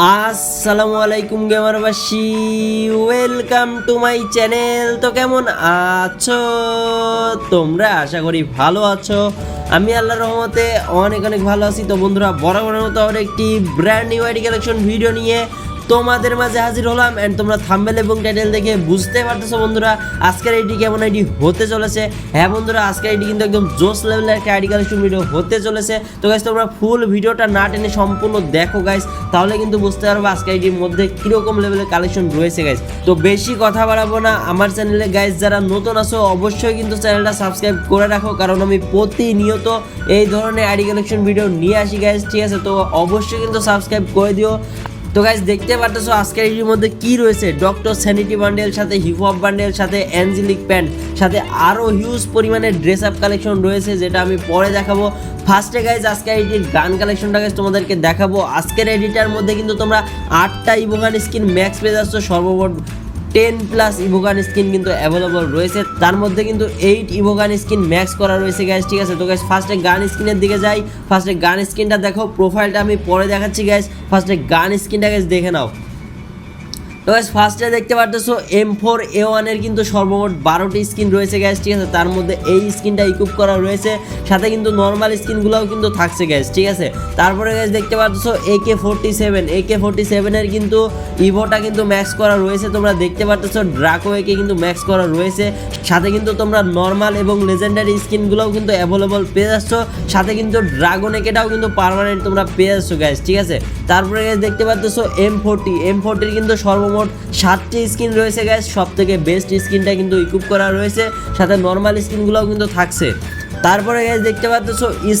আসসালামু আলাইকুম গেমারবাসী ওয়েলকাম টু মাই চ্যানেল তো কেমন আছো? তোমরা আশা করি ভালো আছো। আমি আল্লাহ রহমতে অনেক অনেক ভালো আছি। তো বন্ধুরা, বরাবরের মতো আবার একটি brand new ID collection video নিয়ে তোমাদের মাঝে হাজির হলাম অ্যান্ড তোমরা থাম্বেল এবং টাইটেল দেখে বুঝতে পারতেছো বন্ধুরা, আজকের আইডি কেমন আইডি হতে চলেছে? হ্যাঁ বন্ধুরা, আজকের আইডি কিন্তু একদম জোস লেভেলের একটা আইডি কালেকশন ভিডিও হতে চলেছে। তো গাইজ তোমরা ফুল ভিডিওটা না টেনে সম্পূর্ণ দেখো গাইজ তাহলে কিন্তু বুঝতে পারবে আজকের আইডির মধ্যে কীরকম লেভেলের কালেকশন রয়েছে গাইজ তো বেশি কথা বাড়াবো না, আমার চ্যানেলে গাইজ যারা নতুন আছো, অবশ্যই কিন্তু চ্যানেলটা সাবস্ক্রাইব করে রাখো, কারণ আমি প্রতিনিয়ত এই ধরনের আইডি কালেকশন ভিডিও নিয়ে আসি গাইজ ঠিক আছে? তো অবশ্যই কিন্তু সাবস্ক্রাইব করে দিও। তো গাইজ দেখতে পারতেছো আজকের এটির মধ্যে কি রয়েছে? ডক্টর স্যানিটি বান্ডেল সাথে হিপ হপ বান্ডেল সাথে অ্যাঞ্জেলিক প্যান্ট সাথে আরও হিউজ পরিমাণে ড্রেস আপ কালেকশন রয়েছে, যেটা আমি পরে দেখাবো। ফার্স্টে গাইজ আজকের এডির গান কালেকশনটা গাইজ তোমাদেরকে দেখাবো। আজকের এডিটার মধ্যে কিন্তু তোমরা আটটা ইভোগান স্কিন ম্যাক্স পেয়ে যাচ্ছ, সর্বমোট ten plus evo gun skin কিন্তু অ্যাভেলেবল রয়েছে। তার মধ্যে কিন্তু এইট ইভোগান স্কিন ম্যাক্স করা রয়েছে গ্যাস ঠিক আছে? তো গ্যাস ফার্স্টে গান স্কিনের দিকে যাই। ফার্স্টে গান স্কিনটা দেখো প্রোফাইলটা আমি পরে দেখাচ্ছি গ্যাস ফার্স্টে গান স্কিনটা গ্যাস দেখে নাও। তো গ্যাস ফার্স্টে দেখতে পারতেছো এম ফোর এ ওয়ানের কিন্তু সর্বমোট বারোটি স্কিন রয়েছে গ্যাস ঠিক আছে? তার মধ্যে এই স্কিনটা ইকুপ করা রয়েছে, সাথে কিন্তু নর্মাল স্কিনগুলোও কিন্তু থাকছে গ্যাস ঠিক আছে? তারপরে গ্যাস দেখতে পারতেছো A K forty seven A K forty সেভেনের কিন্তু ইভোটা কিন্তু ম্যাক্স করা রয়েছে, তোমরা দেখতে পারতেছো ড্রাকো একে কিন্তু ম্যাক্স করা রয়েছে, সাথে কিন্তু তোমরা নর্মাল এবং লেজেন্ডারি স্কিনগুলোও কিন্তু অ্যাভেলেবল পেয়ে যাচ্ছ, সাথে কিন্তু ড্রাগন একেটাও কিন্তু পারমানেন্ট তোমরা পেয়ে যাচ্ছ গ্যাস ঠিক আছে? তারপরে গ্যাস দেখতে পারতেছো এম ফোরটি এম ফোরটির কিন্তু সর্বমোট সাতটি স্কিন রয়েছে গ্যাস সব থেকে বেস্ট স্কিনটা কিন্তু ইকুপ করা রয়েছে। সাথে নর্মাল স্কিনগুলোও কিন্তু থাকছে। তারপরে গ্যাস দেখতে পাচ্ছ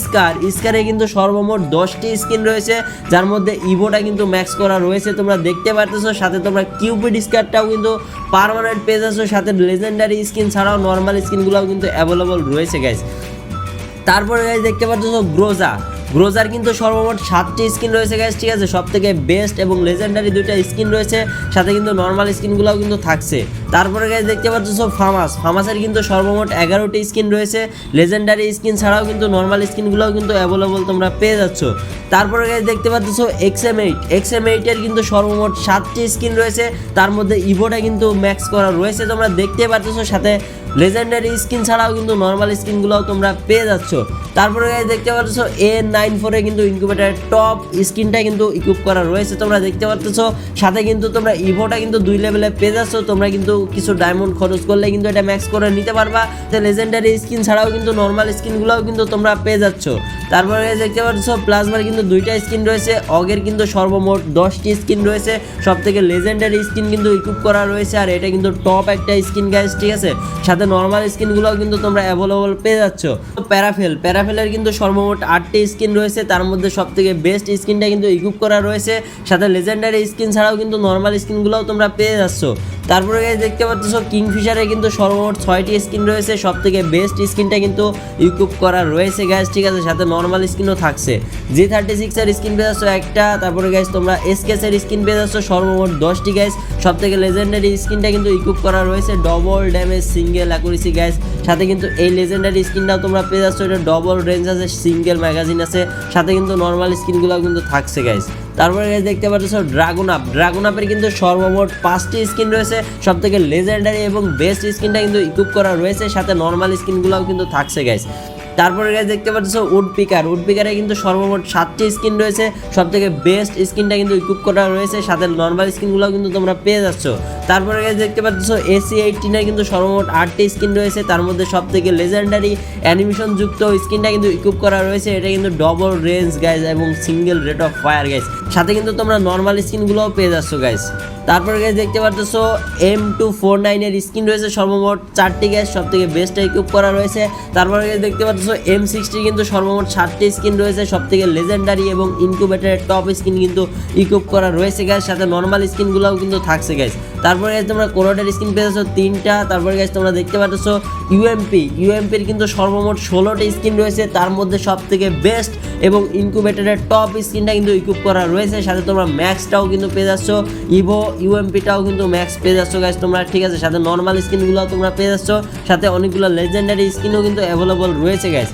স্কার স্কারে কিন্তু সর্বমোট দশটি স্কিন রয়েছে। যার মধ্যে ইভোটা কিন্তু ম্যাক্স করা রয়েছে। তোমরা দেখতে পারতেছো, সাথে তোমরা কিউপিড স্কারটাও কিন্তু পারমানেন্ট পেয়ে যাচ্ছ সাথে লেজেন্ডারি স্কিন ছাড়াও নর্মাল স্কিনগুলোও কিন্তু অ্যাভেলেবল রয়েছে গ্যাস তারপরে গাইজ দেখতে পাচ্ছ গ্রোজা গ্রোজার কিন্তু সর্বমোট সাতটি স্কিন রয়েছে গ্যাস ঠিক আছে? সব থেকে বেস্ট এবং লেজেন্ডারি দুইটা স্কিন রয়েছে। সাথে কিন্তু নর্মাল স্কিনগুলোও কিন্তু থাকছে। তারপরে গাইজ দেখতে পাচ্ছ সব ফামাস। ফামাসের কিন্তু সর্বমোট এগারোটি স্কিন রয়েছে। লেজেন্ডারি স্কিন ছাড়াও কিন্তু নর্মাল স্কিনগুলোও কিন্তু অ্যাভেলেবল তোমরা পেয়ে যাচ্ছ। তারপরে গাইজ দেখতে পাচ্ছ X M eight X M এইটের কিন্তু সর্বমোট সাতটি স্কিন রয়েছে। তার মধ্যে ইভোটা কিন্তু ম্যাক্স করা রয়েছে তোমরা দেখতে পাচ্ছ সাথে। লেজেন্ডারি স্কিন ছাড়াও কিন্তু নর্মাল স্কিনগুলোও তোমরা পেয়ে যাচ্ছ। তারপরে guys দেখতে পাচ্ছ এ নাইন ফোরে কিন্তু ইনকিউবেটারের টপ স্কিনটা কিন্তু ইকুইপ করা রয়েছে। তোমরা দেখতে পাচ্ছ সাথে কিন্তু তোমরা ইভোটা কিন্তু দুই লেভেলে পেয়ে যাচ্ছ। তোমরা কিন্তু কিছু ডায়মন্ড খরচ করলে কিন্তু এটা ম্যাক্স করে নিতে পারবা। লেজেন্ডারি স্কিন ছাড়াও কিন্তু নর্মাল স্কিনগুলোও কিন্তু তোমরা পেয়ে যাচ্ছ। তারপরে দেখতে পাচ্ছ প্লাজমার কিন্তু দুইটা স্কিন রয়েছে। অগের কিন্তু সর্বমোট দশটি স্কিন রয়েছে। সব থেকে লেজেন্ডারি স্কিন কিন্তু ইকুইপ করা রয়েছে। আর এটা কিন্তু টপ একটা স্কিন গাইস ঠিক আছে? সাথে নর্মাল স্কিনগুলোও কিন্তু তোমরা অ্যাভেলেবল পেয়ে যাচ্ছ। প্যারাফেল প্যারাফেলের কিন্তু সর্বমোট আটটি স্কিন রয়েছে। তার মধ্যে সব থেকে বেস্ট স্কিনটা কিন্তু ইকুইপ করা রয়েছে। সাথে লেজেন্ডারি স্কিন ছাড়াও কিন্তু নর্মাল স্কিনগুলোও তোমরা পেয়ে যাচ্ছ। তারপরে দেখতে পাচ্ছ কিংফিশারে কিন্তু সর্বমোট ছয়টি স্কিন রয়েছে সব থেকে বেস্ট স্কিনটা কিন্তু ইকুইপ করা রয়েছে গ্যাস ঠিক আছে? সাথে নর্মাল স্কিনও থাকছে। জি থার্টি সিক্সের স্কিন পেয়ে যাচ্ছ একটা, তারপরে গ্যাস তোমরা এসকেসের স্কিন পেয়ে যাচ্ছ সর্বমোট দশটি গ্যাস সব থেকে লেজেন্ডারি স্কিনটা কিন্তু ইকুইপ করা রয়েছে double damage single accuracy guys সাথে কিন্তু এই লেজেন্ডারি স্কিনটাও তোমরা পেয়ে যাচ্ছ, এটা ডবল রেঞ্জ আছে সিঙ্গেল ম্যাগাজিন আছে। সাথে কিন্তু নর্মাল স্কিনগুলো কিন্তু থাকছে গ্যাস তারপরে গাইজ দেখতে পাচ্ছ ড্রাগন আপ ড্রাগন আপের কিন্তু সর্বমোট পাঁচটি স্কিন রয়েছে সব থেকে লেজেন্ডারি এবং বেস্ট স্কিনটা কিন্তু ইকুপ করা রয়েছে, সাথে নর্মাল স্কিনগুলোও কিন্তু থাকছে গ্যাস তারপরে গাইজ দেখতে পাচ্ছ উড পিকার উড পিকারে কিন্তু সর্বমোট সাতটি স্কিন রয়েছে। সব থেকে বেস্ট স্কিনটা কিন্তু ইকুইপ করা রয়েছে। সাথে নর্মাল স্কিনগুলোও কিন্তু তোমরা পেয়ে যাচ্ছ। তারপরে গাইজ দেখতে পাচ্ছ এসি এইটিনের কিন্তু সর্বমোট আটটি স্কিন রয়েছে। তার মধ্যে সব থেকে লেজেন্ডারি অ্যানিমেশন যুক্ত স্কিনটা কিন্তু ইকুইপ করা রয়েছে। এটা কিন্তু ডবল রেঞ্জ গাইজ এবং single rate of fire guys সাথে কিন্তু তোমরা নর্মাল স্কিনগুলোও পেয়ে যাচ্ছ গাইজ তারপরে গ্যাস দেখতে পাচ্ছ এম টু ফোর নাইনের স্ক্রিন রয়েছে। সর্বমোট চারটি গ্যাস সব থেকে বেস্টটা ইকুইপ করা রয়েছে। তারপরে গ্যাস দেখতে পাচ্ছ এম সিক্সটি কিন্তু সর্বমোট সাতটি স্ক্রিন রয়েছে সব থেকে লেজেন্ডারি এবং ইনকিউবেটারের টপ স্ক্রিন কিন্তু ইকুইপ করা রয়েছে গ্যাস সাথে নর্মাল স্কিনগুলোও কিন্তু থাকছে গ্যাস তারপরে গ্যাস তোমরা কোনোটার স্কিন পেয়েছ, তিনটা। তারপরে গ্যাস তোমরা দেখতে পাচ্ছ ইউএমপি ইউএমপির কিন্তু সর্বমোট ষোলোটি স্কিন রয়েছে। তার মধ্যে সব থেকে বেস্ট এবং ইনকিউবেটারের টপ স্কিনটা কিন্তু ইকুইপ করা রয়েছে। সাথে তোমরা ম্যাক্সটাও কিন্তু পেয়ে যাচ্ছ। ইভো ইউএমপিটাও কিন্তু ম্যাক্স পেয়ে যাচ্ছ গাইজ তোমরা ঠিক আছে। সাথে নর্মাল স্কিনগুলোও তোমরা পেয়ে যাচ্ছ। সাথে অনেকগুলো লেজেন্ডারি স্কিনও কিন্তু অ্যাভেলেবল রয়েছে গাইজ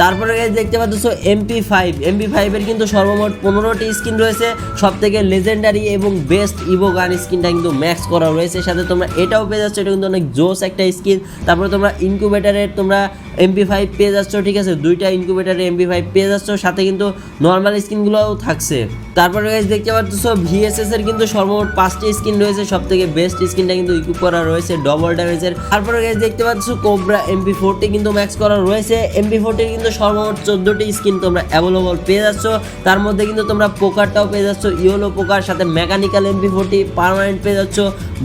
তারপরে দেখতে পাচ্ছ এমপি ফাইভ এমপি ফাইভের কিন্তু সর্বমোট পনেরোটি স্কিন রয়েছে। সব থেকে লেজেন্ডারি এবং বেস্ট ইভো গান স্কিনটা কিন্তু ম্যাক্স করা রয়েছে। সাথে তোমরা এটাও পেয়ে যাচ্ছ, এটা কিন্তু অনেক জোস একটা স্কিন তারপরে তোমরা ইনকিউবেটারের তোমরা এমপি ফাইভ পেয়ে যাচ্ছ, ঠিক আছে? দুইটা ইনকিউবেটারে এমপি ফাইভ পেয়ে যাচ্ছ, সাথে কিন্তু নর্মাল স্কিনগুলোও থাকছে। তারপরে গাইজ দেখতে পাচ্ছ ভিএসএস এর কিন্তু সর্বমোট পাঁচটি স্কিন রয়েছে। সব থেকে বেস্ট স্কিনটা কিন্তু ইকুইপ করা রয়েছে ডবল ড্যামেজের তারপরে গাইজ দেখতে পাচ্ছ কোবরা এমপি ফোরটি কিন্তু ম্যাক্স করা রয়েছে। এমপি ফোরটির কিন্তু সর্বমোট চোদ্দোটি স্কিন তোমরা অ্যাভেলেবল পেয়ে যাচ্ছ। তার মধ্যে কিন্তু তোমরা পোকারটাও পেয়ে যাচ্ছ ইয়েলো পোকার সাথে মেকানিক্যাল এমপি ফোরটি পারমানেন্ট পেয়ে যাচ্ছ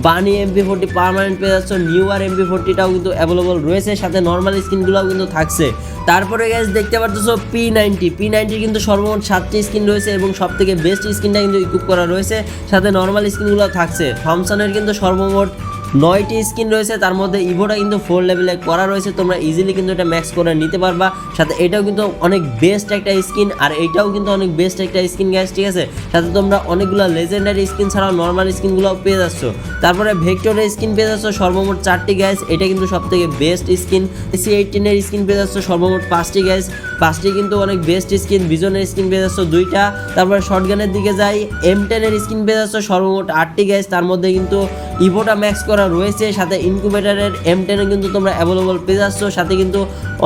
বানি এমপি ফোরটি পারমানেন্ট পেয়ে যাচ্ছ নিউ আর এমপি ফোরটিটাও কিন্তু অ্যাভেলেবল রয়েছে, সাথে নর্মাল স্কিনগুলোও কিন্তু থাকছে। তারপরে গ্যাস দেখতে পাচ্ছ পি নাইনটি পি নাইনটি কিন্তু সর্বমোট সাতটি স্কিন রয়েছে এবং সব থেকে বেস্ট স্কিনটা কিন্তু ইকুইপ করা রয়েছে, সাথে নর্মাল স্কিনগুলো থাকছে। থমসনের কিন্তু সর্বমোট নয়টি স্কিন রয়েছে, তার মধ্যে ইভোটা কিন্তু ফোর লেভেলে করা রয়েছে, তোমরা ইজিলি কিন্তু এটা ম্যাক্স করে নিতে পারবা। সাথে এটাও কিন্তু অনেক বেস্ট একটা স্কিন আর এটাও কিন্তু অনেক বেস্ট একটা স্কিন গ্যাস ঠিক আছে? সাথে তোমরা অনেকগুলো লেজেন্ডারি স্কিন ছাড়াও নর্মাল স্কিনগুলোও পেয়ে যাচ্ছ। তারপরে ভেক্টরের স্কিন পেয়ে যাচ্ছ সর্বমোট চারটি গ্যাস এটা কিন্তু সব থেকে বেস্ট স্কিন সি এইটিনের স্কিন পেয়ে যাচ্ছ সর্বমোট পাঁচটি গ্যাস পাঁচটি কিন্তু অনেক বেস্ট স্কিন ভিজনের স্কিন পেয়ে যাচ্ছ দুইটা। তারপরে শর্টগানের দিকে যাই এম টেনের স্কিন পেয়ে যাচ্ছ সর্বমোট আটটি গ্যাস তার মধ্যে কিন্তু ইভোটা ম্যাক্স করা রয়েছে, সাথে ইনকিউবেটারের এম টেনও কিন্তু তোমরা অ্যাভেলেবল পেয়ে যাচ্ছ। সাথে কিন্তু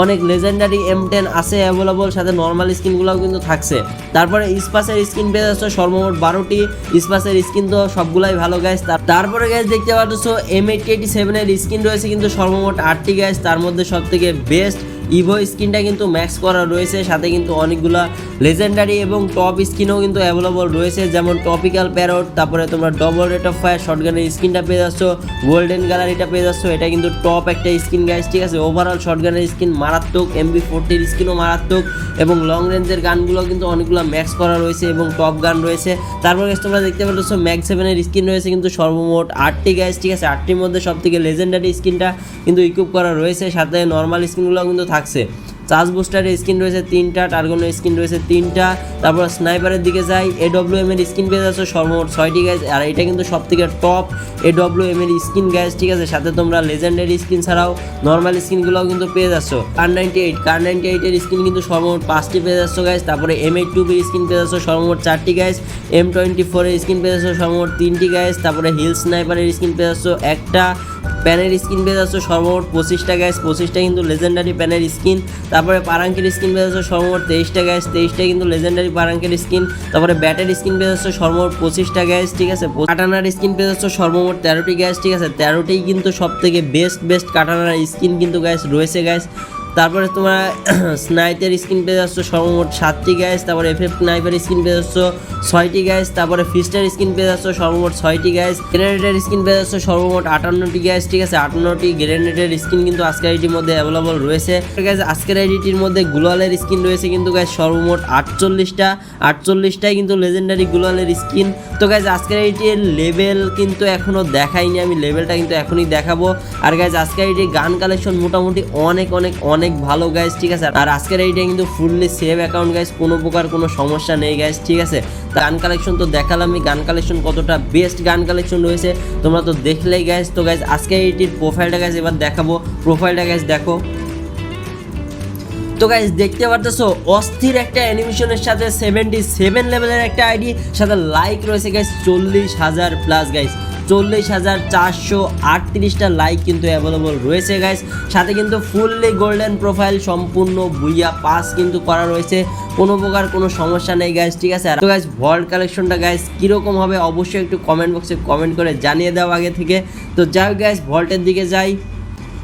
অনেক লেজেন্ডারি এম টেন আছে অ্যাভেলেবল সাথে নর্মাল স্কিনগুলোও কিন্তু থাকছে। তারপরে ইস্পাসের স্কিন পেয়ে যাচ্ছ সর্বমোট বারোটি। ইস্পাসের স্কিন তো সবগুলাই ভালো গ্যাস তারপরে গ্যাস দেখতে পাচ্ছ এম এইট এইটি সেভেনের স্কিন রয়েছে কিন্তু সর্বমোট আটটি গ্যাস তার মধ্যে সব থেকে বেস্ট ইভো স্কিনটা কিন্তু ম্যাক্স করা রয়েছে, সাথে কিন্তু অনেকগুলো লেজেন্ডারি এবং টপ স্কিনও কিন্তু অ্যাভেলেবল রয়েছে, যেমন টপিক্যাল প্যারট তারপরে তোমরা ডবল রেট অফ ফায়ার শর্টগানের স্কিনটা পেয়ে যাচ্ছ গোল্ডেন গ্যালারিটা পেয়ে যাচ্ছ, এটা কিন্তু টপ একটা স্কিন গাইস ঠিক আছে? ওভারঅল শর্টগানের স্কিন মারাত্মক এমবি ফোরটির স্কিনও মারাত্মক, এবং লং রেঞ্জের গানগুলো কিন্তু অনেকগুলো ম্যাক্স করা রয়েছে এবং টপ গান রয়েছে। তারপর guys, তোমরা দেখতে পাচ্ছ ম্যাক সেভেনের স্কিন রয়েছে কিন্তু সর্বমোট আটটি গাইস ঠিক আছে? আটটির মধ্যে সব থেকে লেজেন্ডারি স্কিনটা কিন্তু ইকুইপ করা রয়েছে, সাথে নর্মাল স্কিনগুলো কিন্তু থাকছে। চার্জ বুস্টারের স্কিন রয়েছে তিনটা, টার্গনের স্কিন রয়েছে তিনটা, তারপর স্নাইপারের দিকে যাই এডব্লিউ এম এর স্কিন পেয়ে যাচ্ছ সর্বমোট ছয়টি গ্যাস আর এটা কিন্তু সব থেকে টপ এডব্লিউ এম এর স্কিন গ্যাস ঠিক আছে? সাথে তোমরা লেজেন্ডারি স্কিন ছাড়াও নর্মাল স্কিনগুলোও কিন্তু পেয়ে যাচ্ছ। Kar ninety eight Kar ninety এইটের স্কিন কিন্তু সর্বমোট পাঁচটি পেয়ে যাচ্ছ গ্যাস তারপরে এম এইট টু বির স্কিন পেয়ে যাচ্ছ সর্বমোট চারটি গ্যাস এম টোয়েন্টি ফোরের স্কিন পেয়ে যাচ্ছ সর্বমোট তিনটি গ্যাস তারপরে হিল স্নাইপারের স্কিন পেয়ে যাচ্ছ একটা প্যানের স্কিন পেয়ে যাচ্ছ সর্বমোট পঁচিশটা গ্যাস পঁচিশটা কিন্তু লেজেন্ডারি প্যানের স্কিন। তারপরে পারাঙ্কের স্কিন পেয়ে যাচ্ছ সর্বমোট তেইশটা গ্যাস তেইশটা কিন্তু লেজেন্ডারি পারাঙ্কের স্কিন। তারপরে ব্যাটের স্কিন পেয়ে যাচ্ছ সর্বমোট পঁচিশটা গ্যাস ঠিক আছে? কাটানার স্কিন পেয়ে যাচ্ছ সর্বমোট তেরোটি গ্যাস ঠিক আছে? তেরোটি কিন্তু সব থেকে বেস্ট বেস্ট কাটানার স্কিন কিন্তু গ্যাস রয়েছে গ্যাস তারপরে তোমরা স্নাইপের স্কিন পেয়ে যাচ্ছ, সর্বমোট সাতটি গ্যাস তারপরে এফ এফ স্নাইপের স্কিন পেয়ে যাচ্ছ, ছয়টি গ্যাস তারপরে ফিস্টার স্কিন পেয়ে যাচ্ছ, সর্বমোট ছয়টি গ্যাস গ্রেনেডের স্কিন পেয়ে যাচ্ছ, সর্বমোট আটান্নটি গ্যাস ঠিক আছে? আটান্নটি গ্রেনেডের স্কিন কিন্তু আজকের আইডির মধ্যে অ্যাভেলেবল রয়েছে। গ্যাস আজকের আইডিটির মধ্যে গুলালের স্কিন রয়েছে কিন্তু গ্যাস সর্বমোট আটচল্লিশটা। আটচল্লিশটাই কিন্তু লেজেন্ডারি গুলালের স্কিন তো গ্যাস আজকের আইডির লেভেল কিন্তু এখনও দেখাইনি আমি লেভেলটা কিন্তু এখনই দেখাবো। আর গ্যাস আজকের আইডির গান কালেকশন মোটামুটি অনেক অনেক অনেক ভালো গাইস ঠিক আছে? আর আজকের এইটা কিন্তু ফুললি সেভ অ্যাকাউন্ট গাইস কোনো প্রকার কোনো সমস্যা নেই গাইস ঠিক আছে? গান কালেকশন তো দেখালামই গান কালেকশন কতটা বেস্ট গান কালেকশন রয়েছে, তোমরা তো দেখলেই গাইস তো গাইস আজকে এইটির প্রোফাইলটা গাইস এবার দেখাবো। প্রোফাইলটা গাইস দেখো। তো গাইজ দেখতে পারতেছো, অস্থির একটা অ্যানিমেশনের সাথে সেভেন্টি সেভেন লেভেলের একটা আইডি সাথে লাইক রয়েছে গাইজ চল্লিশ হাজার প্লাস গাইজ চল্লিশ হাজার চারশো আটত্রিশটা লাইক কিন্তু অ্যাভেলেবল রয়েছে গাইজ সাথে কিন্তু ফুললি গোল্ডেন প্রোফাইল সম্পূর্ণ বুইয়া পাস কিন্তু করা রয়েছে। কোনো প্রকার কোনো সমস্যা নেই গাইজ ঠিক আছে? তো গাইজ ভল্ট কালেকশনটা গাইজ কীরকম হবে অবশ্যই একটু কমেন্ট বক্সে কমেন্ট করে জানিয়ে দাও আগে থেকে। তো যাই হোক গাইস ভল্টের দিকে যাই।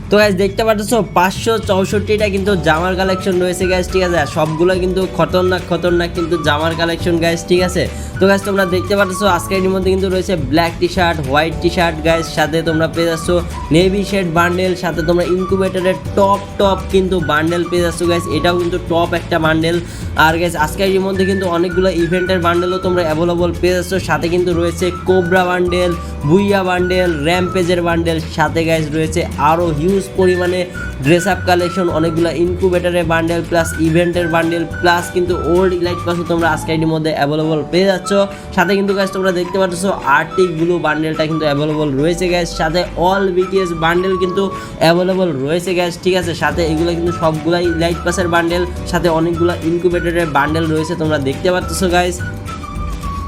তো গ্যাস দেখতে পাচ্ছ, পাঁচশো চৌষট্টিটা কিন্তু জামার কালেকশন রয়েছে গ্যাস ঠিক আছে? সবগুলো কিন্তু খতরনাক খতরনাক কিন্তু জামার কালেকশন গ্যাস ঠিক আছে? তো গ্যাস তোমরা দেখতে পাচ্ছ, আজকের এর মধ্যে কিন্তু রয়েছে black T shirt white T shirt guys সাথে তোমরা পেয়ে যাচ্ছ নেভি শেড বান্ডেল সাথে তোমরা ইনকুবেটরের টপ টপ কিন্তু বান্ডেল পেয়ে যাচ্ছ গ্যাস এটাও কিন্তু টপ একটা বান্ডেল আর গ্যাস আজকের এর মধ্যে কিন্তু অনেকগুলো ইভেন্টের বান্ডেলও তোমরা অ্যাভেলেবল পেয়ে যাচ্ছ, সাথে কিন্তু রয়েছে কোবরা বান্ডেল বুইয়া বান্ডেল র্যাম্পেজের বান্ডেল সাথে গ্যাস রয়েছে আরও হিউজ পরিমাণে ড্রেস আপ কালেকশন অনেকগুলো ইনকুবেটারের বান্ডেল প্লাস ইভেন্টের বান্ডেল প্লাস কিন্তু ওল্ড ইলাইট পাসও তোমরা আজকে আইডির মধ্যে অ্যাভেলেবল পেয়ে যাচ্ছ। সাথে কিন্তু গাছ তোমরা দেখতে পাচ্ছ আর্টিক ব্লু বান্ডেলটা কিন্তু অ্যাভেলেবল রয়েছে গ্যাস সাথে অল বিটিএস বান্ডেল কিন্তু অ্যাভেলেবল রয়েছে গ্যাস ঠিক আছে? সাথে এগুলো কিন্তু সবগুলাই লাইট পাসের বান্ডেল সাথে অনেকগুলো ইনকুবেটরের বান্ডেল রয়েছে, তোমরা দেখতে পাচ্ছ গাইস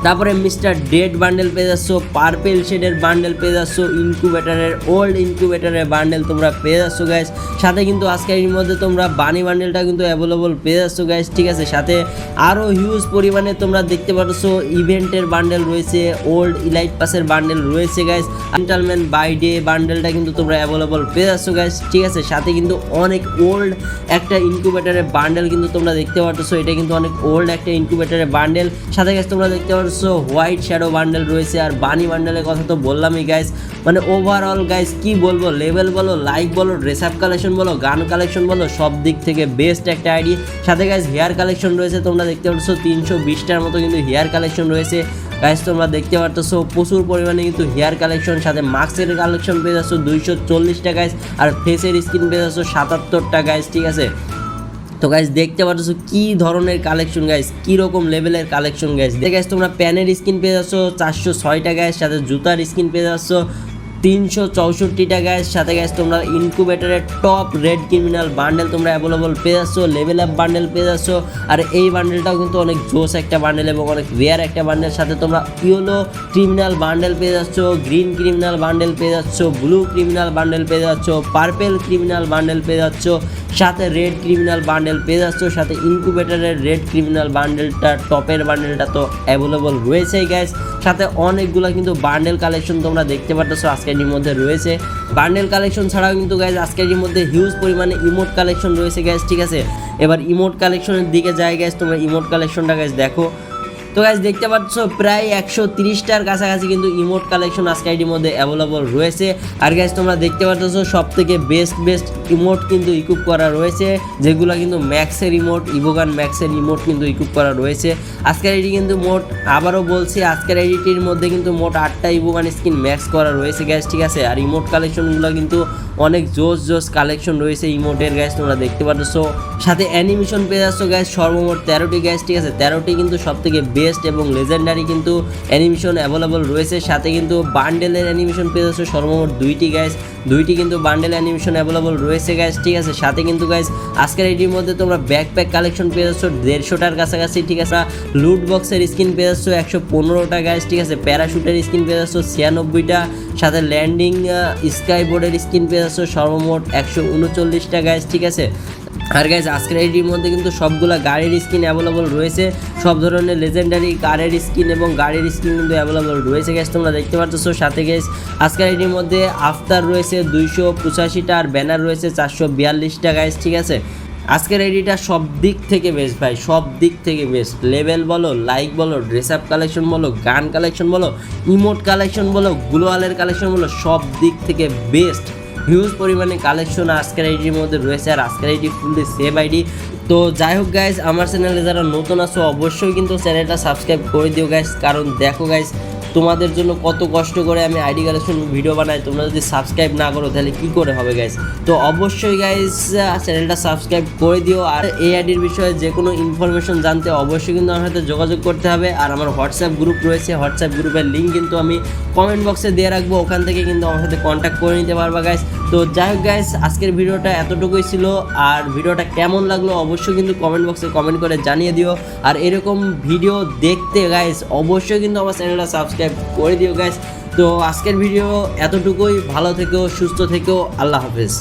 তারপরে মিস্টার ডেড বান্ডেল পেয়ে যাচ্ছ, পার্পেল শেডের বান্ডেল পেয়ে যাচ্ছ ইনকুবেটারের ওল্ড ইনকুবেটারের বান্ডেল তোমরা পেয়ে যাচ্ছ গ্যাস সাথে কিন্তু আজকের মধ্যে তোমরা বানি বান্ডেলটা কিন্তু অ্যাভেলেবল পেয়ে যাচ্ছ গ্যাস ঠিক আছে? সাথে আরও হিউজ পরিমাণে তোমরা দেখতে পাচ্ছ, ইভেন্টের বান্ডেল রয়েছে, ওল্ড ইলাইট পাসের বান্ডেল রয়েছে গ্যাস জেন্টালম্যান বাই ডে বান্ডেলটা কিন্তু তোমরা অ্যাভেলেবল পেয়ে যাচ্ছ গ্যাস ঠিক আছে? সাথে কিন্তু অনেক ওল্ড একটা ইনকুবেটারের বান্ডেল কিন্তু তোমরা দেখতে পাচ্ছ, এটা কিন্তু অনেক ওল্ড একটা ইনকুবেটারের বান্ডেল। সাথে গ্যাস তোমরা দেখতে পাচ্ছ হোয়াইট শ্যাডো বান্ডেল রয়েছে আর বানি বান্ডেলের কথা তো বললামই গাইস মানে ওভারঅল গাইস কি বলব? লেভেল বলো লাইক বলো ড্রেস আপ কালেকশন বলো, গান কালেকশন বলো, সব দিক থেকে বেস্ট একটা আইডি। সাথে গাইস হেয়ার কালেকশন রয়েছে, তোমরা দেখতে পাচ্ছ, তিনশো বিশটার মতো কিন্তু হেয়ার কালেকশন রয়েছে। গাইস তোমরা দেখতে পারতেছো প্রচুর পরিমাণে কিন্তু হেয়ার কালেকশন সাথে মাস্কের কালেকশন পেয়ে যাচ্ছ, দুইশো চল্লিশটা গাইস আর ফেসের স্কিন পেয়ে যাচ্ছ, সাতাত্তরটা গাইস ঠিক আছে? তো গাইস দেখতে পাচ্ছ কি ধরনের কালেকশন গাইস কি রকম লেভেলের কালেকশন গাইস গাইস তোমরা প্যানের স্কিন পেয়ে যাচ্ছ, চারশো ছয়টা গাইস সাথে জুতার স্কিন পেয়ে যাচ্ছ তিনশো চৌষট্টিটা গ্যাস সাথে গ্যাস তোমরা ইনকুবেটারের টপ রেড ক্রিমিনাল বান্ডেল তোমরা অ্যাভেলেবল পেয়ে যাচ্ছ লেভেল আপ বান্ডেল পেয়ে যাচ্ছ। আর এই বান্ডেলটাও কিন্তু অনেক জোস একটা বান্ডেল এবং অনেক রেয়ার একটা বান্ডেল সাথে তোমরা ইয়েলো ক্রিমিনাল বান্ডেল পেয়ে যাচ্ছ গ্রিন ক্রিমিনাল বান্ডেল পেয়ে যাচ্ছ ব্লু ক্রিমিনাল বান্ডেল পেয়ে যাচ্ছ পার্পেল ক্রিমিনাল বান্ডেল পেয়ে যাচ্ছ, সাথে রেড ক্রিমিনাল বান্ডেল পেয়ে যাচ্ছ, সাথে ইনকুবেটারের রেড ক্রিমিনাল বান্ডেলটা টপের বান্ডেলটা তো অ্যাভেলেবল রয়েছেই গ্যাস সাথে অনেকগুলো কিন্তু বান্ডেল কালেকশন তোমরা দেখতে পারতেছো আজকের মধ্যে রয়েছে। বান্ডেল কালেকশন ছাড়াও কিন্তু গ্যাস আজকের মধ্যে হিউজ পরিমাণে ইমোট কালেকশন রয়েছে গ্যাস ঠিক আছে? এবার ইমোট কালেকশনের দিকে যায় গ্যাস তোমরা ইমোট কালেকশনটা গ্যাস দেখো। তো গাইজ দেখতে পাচ্ছ, প্রায় একশো তিরিশটার কাছাকাছি কিন্তু ইমোট কালেকশন আজকে আইডির মধ্যে অ্যাভেলেবল রয়েছে। আর গাইজ তোমরা দেখতে পাচ্ছ সব থেকে বেস্ট বেস্ট ইমোট কিন্তু ইকুপ করা রয়েছে, যেগুলো কিন্তু ম্যাক্সের ইমোট ইভোগান ম্যাক্সের ইমোট কিন্তু ইকুপ করা রয়েছে। আজকের আইডি কিন্তু মোট, আবারও বলছি, আজকের আইডিটির মধ্যে কিন্তু মোট আটটা ইভোগান স্কিন ম্যাক্স করা রয়েছে গ্যাস ঠিক আছে? আর ইমোট কালেকশনগুলো কিন্তু অনেক জোস জোস কালেকশন রয়েছে ইমোটের গ্যাস তোমরা দেখতে পাচ্ছ। সাথে অ্যানিমেশন পেয়ে যাচ্ছ গ্যাস সর্বমোট তেরোটি গ্যাস ঠিক আছে? তেরোটি কিন্তু সব থেকে বেস্ট এবং লেজেন্ডারি কিন্তু অ্যানিমেশন অ্যাভেলেবল রয়েছে। সাথে কিন্তু বান্ডেলের অ্যানিমেশন পেয়ে যাচ্ছ সর্বমোট দুইটি গ্যাস দুইটি কিন্তু বান্ডেল অ্যানিমেশন অ্যাভেলেবল রয়েছে গ্যাস ঠিক আছে? সাথে কিন্তু গ্যাস আজকের এটির মধ্যে তোমরা ব্যাকপ্যাক কালেকশন পেয়ে যাচ্ছ দেড়শোটার কাছাকাছি, ঠিক আছে? লুট বক্সের স্কিন পেয়ে যাচ্ছ একশো পনেরোটা গ্যাস ঠিক আছে? প্যারাশুটের স্কিন পেয়ে যাচ্ছ ছিয়ানব্বইটা। সাথে ল্যান্ডিং স্কাই বোর্ডের স্কিন পেয়ে যাচ্ছ সর্বমোট একশো উনচল্লিশটা গ্যাস ঠিক আছে? আর গাইজ আজকের আইডির মধ্যে কিন্তু সবগুলা গাড়ির স্কিন অ্যাভেলেবল রয়েছে। সব ধরনের লেজেন্ডারি কারের স্কিন এবং গাড়ির স্কিন কিন্তু অ্যাভেলেবল রয়েছে গ্যাস তোমরা দেখতে পাচ্ছ সাথে গ্যাস আজকের আইডির মধ্যে আফতার রয়েছে দুইশো পঁচাশিটা আর ব্যানার রয়েছে চারশো বিয়াল্লিশটা গাইজ ঠিক আছে? আজকের আইডিটা সব দিক থেকে বেস্ট ভাই, সব দিক থেকে বেস্ট লেভেল বলো লাইক বলো ড্রেস আপ কালেকশন বলো, গান কালেকশন বলো ইমোট কালেকশন বলো গ্লোয়ালের কালেকশন বলো, সব দিক থেকে বেস্ট হিউজ পরিমাণে কালেকশন আজকের আইডির মধ্যে রয়েছে আর আজকের আইডি ফুললি সেভ আইডি তো যাই হোক গাইজ আমার চ্যানেলে যারা নতুন আছো, অবশ্যই কিন্তু চ্যানেলটা সাবস্ক্রাইব করে দিও গাইজ কারণ দেখো গাইজ তোমাদের জন্য কত কষ্ট করে আমি আইডি কালেকশন ভিডিও বানাই, তোমরা যদি সাবস্ক্রাইব না করো তাহলে কি করে হবে গাইজ তো অবশ্যই গাইজ চ্যানেলটা সাবস্ক্রাইব করে দিও, আর এই আইডির বিষয়ে যে কোনো ইনফরমেশন জানতে অবশ্যই কিন্তু আমার সাথে যোগাযোগ করতে হবে, আর আমার হোয়াটসঅ্যাপ গ্রুপ রয়েছে হোয়াটসঅ্যাপ গ্রুপের লিঙ্ক কিন্তু আমি কমেন্ট বক্সে দিয়ে রাখব, ওখান থেকে কিন্তু আমার সাথে কন্ট্যাক্ট করে নিতে পারবা গাইজ তো যাই হোক গাইজ আজকের ভিডিওটা এতটুকুই ছিল, আর ভিডিওটা কেমন লাগল অবশ্যই কিন্তু কমেন্ট বক্সে কমেন্ট করে জানিয়ে দিও, আর এরকম ভিডিও দেখতে গাইজ অবশ্যই কিন্তু আমার চ্যানেলটা সাবস্ক্রাইব করে দিও গ্যাস তো আজকের ভিডিও এতটুকুই। ভালো থেকেও সুস্থ থেকেও আল্লাহ হাফেজ।